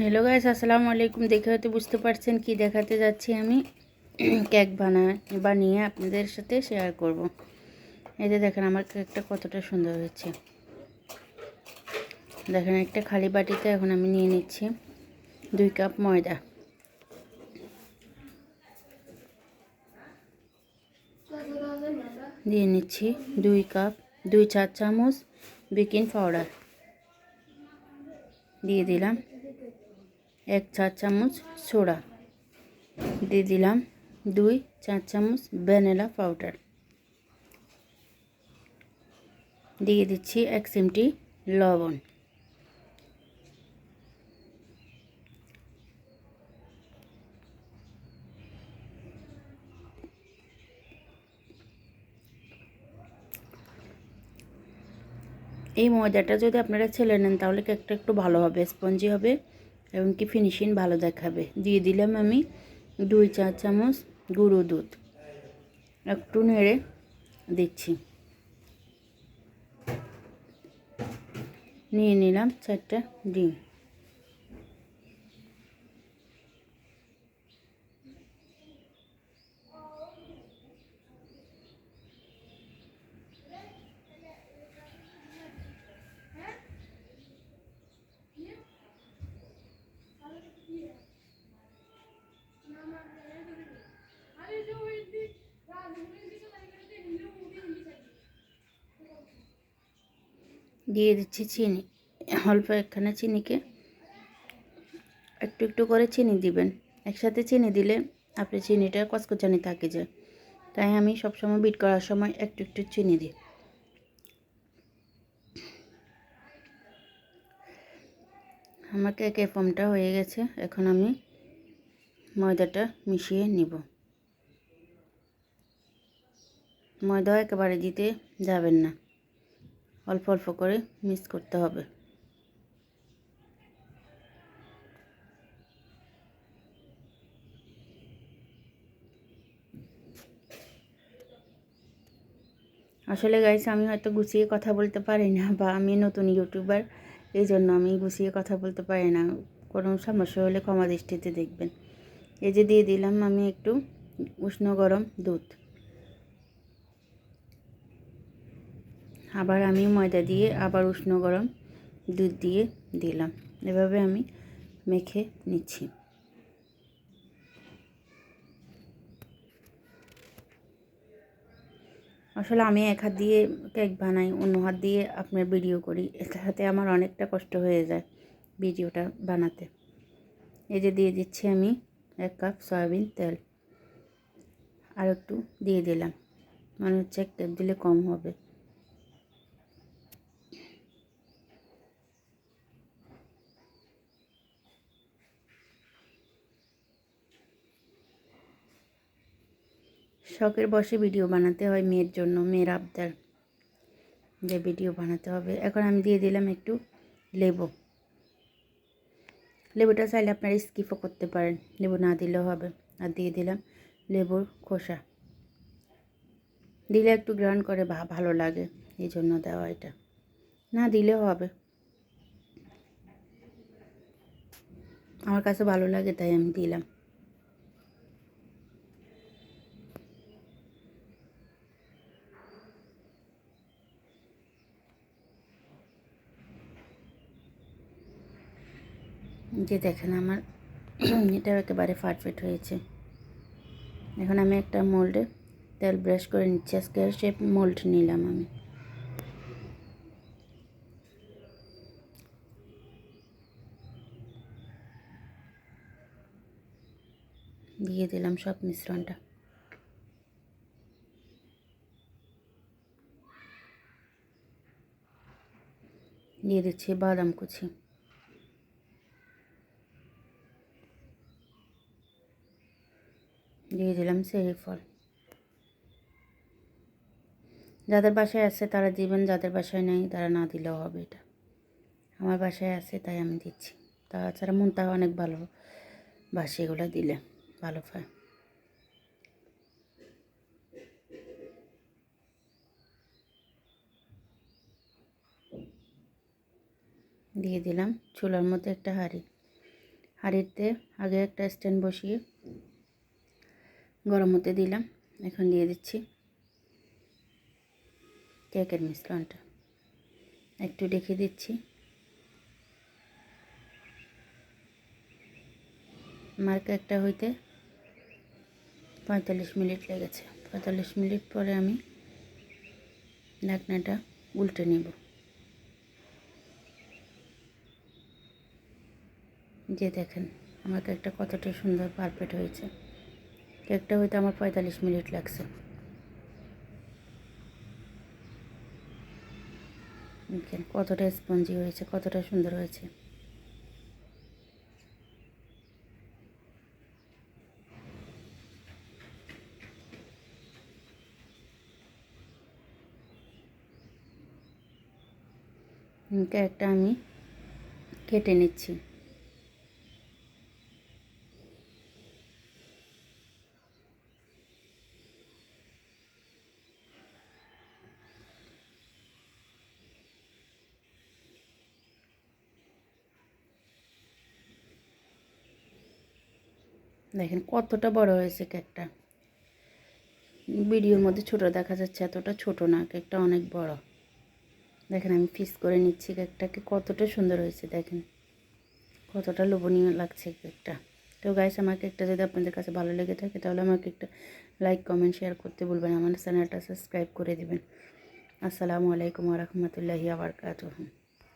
Hello guys আসসালামু আলাইকুম দেখে হয়তো বুঝতে পারছেন কি দেখাতে যাচ্ছি আমি। কেক বানা, বানিয়ে আপনাদের সাথে শেয়ার করব। এই যে দেখেন, আমার কেকটা কতটা সুন্দর হয়েছে। দেখেন, একটা খালি বাটিতে এখন আমি নিয়ে নিচ্ছি দুই কাপ ময়দা। দিয়ে নিচ্ছি দুই কাপ, দুই চার চামচ বেকিং পাউডার। দিয়ে দিলাম। এক চার চামচ সোডা। দিয়ে দিলাম দুই চার চামচ ভ্যানিলা পাউডার। দিয়ে দিচ্ছি এক চিমটি লবণ। এই ময়দাটা যদি আপনারা ছেলে নেন, তাহলে কেকটা একটু ভালো হবে স্পঞ্জি হবে। এবং কি ফিনিশিং ভালো দেখাবে। দিয়ে দিলাম আমি দুই চার চামচ গুঁড়ো দুধ। একটু নেড়ে দিচ্ছি। নিয়ে নিলাম চারটা ডিম। দিয়ে দিচ্ছি চিনি, অল্প একখানা চিনিকে। একটু একটু করে চিনি দিবেন। একসাথে চিনি দিলে আপনি চিনিটা কচকচানি থাকে যায় তাই আমি সবসময় বিট করার সময় একটু একটু চিনি দিই। আমার কেকের ফর্মটা হয়ে গেছে, এখন আমি ময়দাটা মিশিয়ে নিব। ময়দা একেবারে দিতে যাবেন না। অল্প অল্প করে মিক্স করতে হবে। আসলে গাইস আমি হয়তো গুছিয়ে কথা বলতে পারি না বা আমি নতুন ইউটিউবার এই জন্য আমি গুছিয়ে কথা বলতে পারি না। কোনো সমস্যা হলে ক্ষমা দৃষ্টিতে দেখবেন। এই যে দিয়ে দিলাম আমি একটু উষ্ণ গরম দুধ। আবার আমি ময়দা দিয়ে আবার উষ্ণ গরম দুধ দিয়ে দিলাম। এভাবে আমি মেখে নিচ্ছি। আসলে আমি এক হাত দিয়ে কেক বানাই, অন্য হাত দিয়ে আপনার ভিডিও করি এটাতে আমার অনেকটা কষ্ট হয়ে যায় ভিডিওটা বানাতে। এই যে দিয়ে দিচ্ছি আমি এক কাপ সয়াবিন তেল। আর একটু দিয়ে দিলাম। মনে হচ্ছে এক কাপ দিলে কম হবে। শখের বসে ভিডিও বানাতে হয় মেয়ের জন্য, মেয়ের আবদার। যে ভিডিও বানাতে হবে। এখন আমি দিয়ে দিলাম একটু লেবু। লেবুটা চাইলে আপনারা স্কিপও করতে পারেন। লেবু না দিলেও হবে। আর দিয়ে দিলাম লেবুর খোসা। দিলে একটু গ্রান করে ভালো লাগে। এই জন্য দেওয়া এটা। না দিলেও হবে। আমার কাছে ভালো লাগে, তাই আমি দিলাম। যে দেখেন আমার এটাও একেবারে পারফেক্ট হয়েছে। এখন আমি একটা মোল্ডে তেল ব্রাশ করে নিচ্ছি। আজকে শেপ মোল্ড নিলাম আমি। দিয়ে দিলাম সব মিশ্রণটা। দিয়ে দিচ্ছি বাদাম কুচি। ফল যাদের বাসায় আছে তারা দিবেন, যাদের বাসায় নেই তারা না দিলেও হবে এটা। আমার বাসায় আছে তাই আমি দিচ্ছি। তাছাড়া মনটা অনেক ভালো বাসে এগুলো দিলে ভালো পায় দিয়ে দিলাম চুলার মধ্যে একটা হাঁড়ি। হাঁড়িতে আগে একটা স্ট্যান্ড বসিয়ে গরম হতে দিলাম। এখন দিয়ে দিচ্ছি কেকের মিশ্রণটা। একটু রেখে দিচ্ছি। আমার কেকটা হইতে পঁয়তাল্লিশ মিনিট লেগেছে। পঁয়তাল্লিশ মিনিট পরে আমি ঢাকনাটা উল্টে নেব। যে দেখেন আমার কেকটা কতটা সুন্দর পারফেক্ট হয়েছে। কেকটা হইতে আমার পঁয়তাল্লিশ মিনিট লাগছে। দেখেন কতটা স্পঞ্জি হয়েছে, কতটা সুন্দর হয়েছে। কেকটা আমি কেটে নিচ্ছি। দেখেন কতটা বড় হয়েছে কেকটা। ভিডিওর মধ্যে ছোট দেখা যাচ্ছে, এতটা ছোট না, কেকটা অনেক বড়। দেখেন আমি পিস করে নিচ্ছি কেকটাকে, কতটা সুন্দর হয়েছে দেখেন। কতটা লোভনীয় লাগছে কেকটা। তো গাইস আমার কেকটা যদি আপনাদের কাছে ভালো লেগে থাকে, তাহলে আমার কেকটা লাইক কমেন্ট শেয়ার করতে বলবেন আমার চ্যানেলটা সাবস্ক্রাইব করে দেবেন। আসসালামু আলাইকুম রহমতুল্লাহি আবরকাতুহ